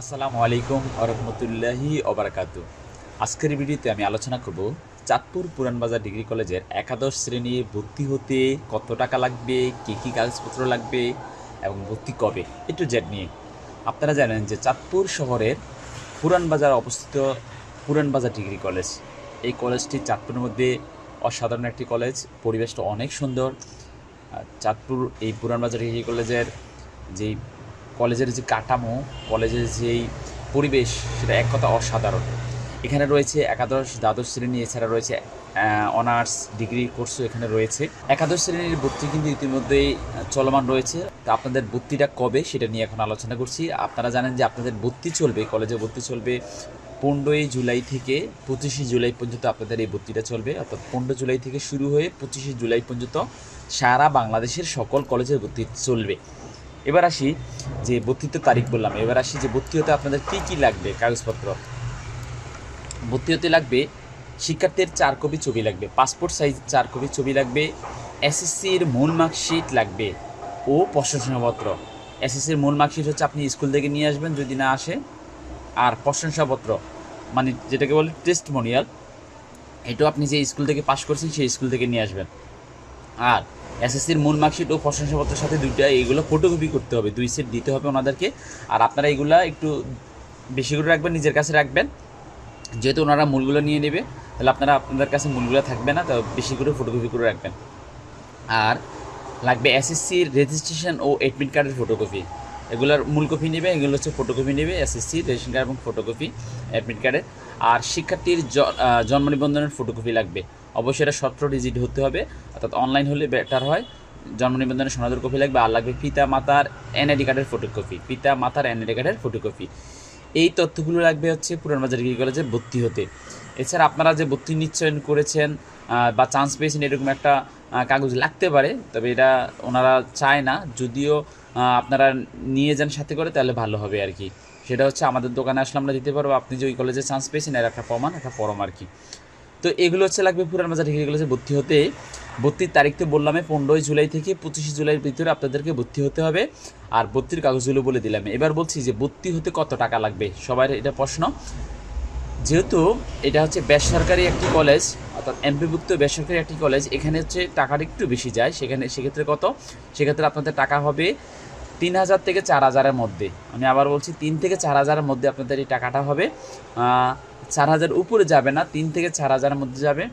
আসসালামু আলাইকুম আরহামতুল্লাহি অবরাকাতু আজকের ভিডিওতে আমি আলোচনা করব চাঁদপুর পুরানবাজার ডিগ্রি কলেজের একাদশ শ্রেণি ভর্তি হতে কত টাকা লাগবে, কী কী কাগজপত্র লাগবে এবং ভর্তি কবে? একটু জেড নিয়ে। আপনারা জানেন যে চাঁদপুর শহরের পুরানবাজার অবস্থিত পুরানবাজার ডিগ্রি কলেজ। এই কলেজটি চাঁদপুরের মধ্যে অসাধারণ একটি কলেজ, পরিবেশটা অনেক সুন্দর। চাঁদপুর এই পুরানবাজার ডিগ্রি কলেজের যেই কলেজের যে কাঠামো, কলেজের যেই পরিবেশ, সেটা এক কথা অসাধারণ। এখানে রয়েছে একাদশ দ্বাদশ শ্রেণি, এছাড়া রয়েছে অনার্স ডিগ্রি কোর্সও এখানে রয়েছে। একাদশ শ্রেণির ভর্তি কিন্তু ইতিমধ্যেই চলমান রয়েছে। তা আপনাদের ভর্তিটা কবে, সেটা নিয়ে এখন আলোচনা করছি। আপনারা জানেন যে আপনাদের ভর্তি চলবে, কলেজে ভর্তি চলবে পনেরোই জুলাই থেকে পঁচিশে জুলাই পর্যন্ত আপনাদের এই ভর্তিটা চলবে। অর্থাৎ পনেরো জুলাই থেকে শুরু হয়ে পঁচিশে জুলাই পর্যন্ত সারা বাংলাদেশের সকল কলেজের ভর্তি চলবে। এবার আসি যে ভর্তিতে তারিখ বললাম। এবার আসি যে ভর্তি হতে আপনাদের কী কী লাগবে কাগজপত্র? ভর্তি হতে লাগবে শিক্ষার্থীর চার কপি ছবি লাগবে, পাসপোর্ট সাইজ চার কপি ছবি লাগবে, এসএসসির মূল মার্কশিট লাগবে ও প্রশংসাপত্র। এসএসসির মূল মার্কশিট হচ্ছে আপনি স্কুল থেকে নিয়ে আসবেন, যদি না আসে। আর প্রশংসাপত্র মানে যেটাকে বলে টেস্টমোনিয়াল এটাও আপনি যে স্কুল থেকে পাশ করছেন, সেই স্কুল থেকে নিয়ে আসবেন। আর এসএসসির মূল মার্কশিট ও প্রশংসাপত্রের সাথে দুইটা এইগুলো ফটোকপি করতে হবে। দুই সেট দিতে হবে ওনাদেরকে। আর আপনারা এইগুলা একটু বেশি করে রাখবেন, নিজের কাছে রাখবেন। যেহেতু ওনারা মূলগুলো নিয়ে নেবে, তাহলে আপনারা আপনাদের কাছে মূলগুলো থাকবে না তো বেশি করে ফটোকপি করে রাখবেন। আর লাগবে এসএসসির রেজিস্ট্রেশন ও অ্যাডমিট কার্ডের ফটোকপি এগুলোর মূল কপি নেবে, এগুলো হচ্ছে ফটোকপি নেবে, এসএসসি রেশন কার্ড এবং ফটোকপি অ্যাডমিট কার্ডের আর শিক্ষার্থীর জন্ম নিবন্ধনের ফটোকপি লাগবে। অবশ্যই এটা সতেরো ডিজিট হতে হবে, অর্থাৎ অনলাইন হলে বেটার হয়। জন্ম নিবন্ধনের সনদের কপি লাগবে, আর লাগবে পিতা, মাতার এনআইডি কার্ডের ফটোকপি পিতা, মাতার এনআইডি কার্ডের ফটোকপি এই তথ্যগুলো লাগবে হচ্ছে পুরানবাজার ডিগ্রি কলেজে ভর্তি হতে। এছাড়া আপনারা যে ভর্তি নিশ্চয়ন করেছেন বা চান্স পেয়েছেন এরকম একটা কাগজ লাগতে পারে, তবে এটা ওনারা চায় না। যদিও আপনারা নিয়ে যান সাথে করে, তাহলে ভালো হবে আর কি। সেটা হচ্ছে আমাদের দোকানে আসলে আমরা দিতে পারব। আপনি যে ওই কলেজে চান্স পেয়েছেন, এর একটা প্রমাণ, একটা পরম আর কি। তো এগুলো হচ্ছে লাগবে পুরান বাজার ডিগ্রি কলেজে ভর্তি হতে। ভর্তির তারিখ তো বললামে, পনেরোই জুলাই থেকে পঁচিশে জুলাইয়ের ভিতরে আপনাদেরকে ভর্তি হতে হবে। আর ভর্তির কাগজগুলো বলে দিলাম। এবার বলছি যে ভর্তি হতে কত টাকা লাগবে? সবার এটা প্রশ্ন। যেহেতু এটা হচ্ছে বেসরকারি একটি কলেজ, অর্থাৎ এমপিভুক্ত বেসরকারি একটি কলেজ, এখানে হচ্ছে টাকাটা একটু বেশি যায়। সেখানে সেক্ষেত্রে কত? সেক্ষেত্রে আপনাদের টাকা হবে তিন হাজার থেকে চার হাজারের মধ্যে। আমি আবার বলছি তিন থেকে চার হাজারের মধ্যে আপনাদের এই টাকাটা হবে। চার হাজার উপরে যাবে না, তিন থেকে চার হাজারের মধ্যে যাবে।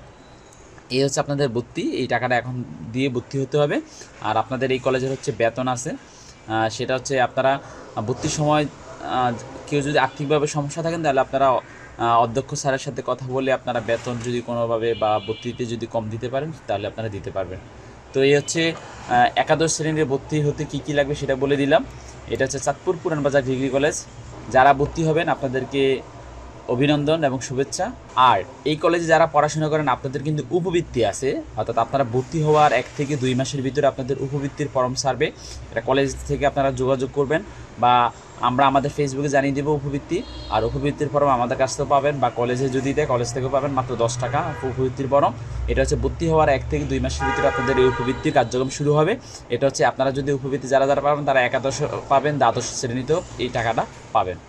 এই হচ্ছে আপনাদের ভর্তি, এই টাকাটা এখন দিয়ে ভর্তি হতে হবে। আর আপনাদের এই কলেজের হচ্ছে বেতন আছে। সেটা হচ্ছে আপনারা ভর্তির সময় কেউ যদি আর্থিকভাবে সমস্যা থাকেন, তাহলে আপনারা অধ্যক্ষ স্যারের সাথে কথা বলে আপনারা বেতন যদি কোনোভাবে বা ভর্তিতে যদি কম দিতে পারেন, তাহলে আপনারা দিতে পারবেন। তো এই হচ্ছে একাদশ শ্রেণির ভর্তি হতে কি কি লাগবে সেটা বলে দিলাম। এটা হচ্ছে চাঁদপুর পুরানবাজার ডিগ্রি কলেজ। যারা ভর্তি হবেন, আপনাদেরকে অভিনন্দন এবং শুভেচ্ছা। আর এই কলেজে যারা পড়াশোনা করেন, আপনাদের কিন্তু উপবৃত্তি আছে। অর্থাৎ আপনারা ভর্তি হওয়ার এক থেকে দুই মাসের ভিতরে আপনাদের উপবৃত্তির ফর্ম সারবে। এটা কলেজ থেকে আপনারা যোগাযোগ করবেন বা আমরা আমাদের ফেসবুকে জানিয়ে দেবো উপবৃত্তি। আর উপবৃত্তির ফর্ম আমাদের কাছ থেকেও পাবেন বা কলেজে যদি দেয়, কলেজ থেকেও পাবেন মাত্র দশ টাকা উপবৃত্তির ফর্ম। এটা হচ্ছে ভর্তি হওয়ার এক থেকে দুই মাসের ভিতরে আপনাদের এই উপবৃত্তির কার্যক্রম শুরু হবে। এটা হচ্ছে আপনারা যদি উপবৃত্তি যারা যারা পাবেন, তারা একাদশ পাবেন, দ্বাদশ শ্রেণীতেও এই টাকাটা পাবেন।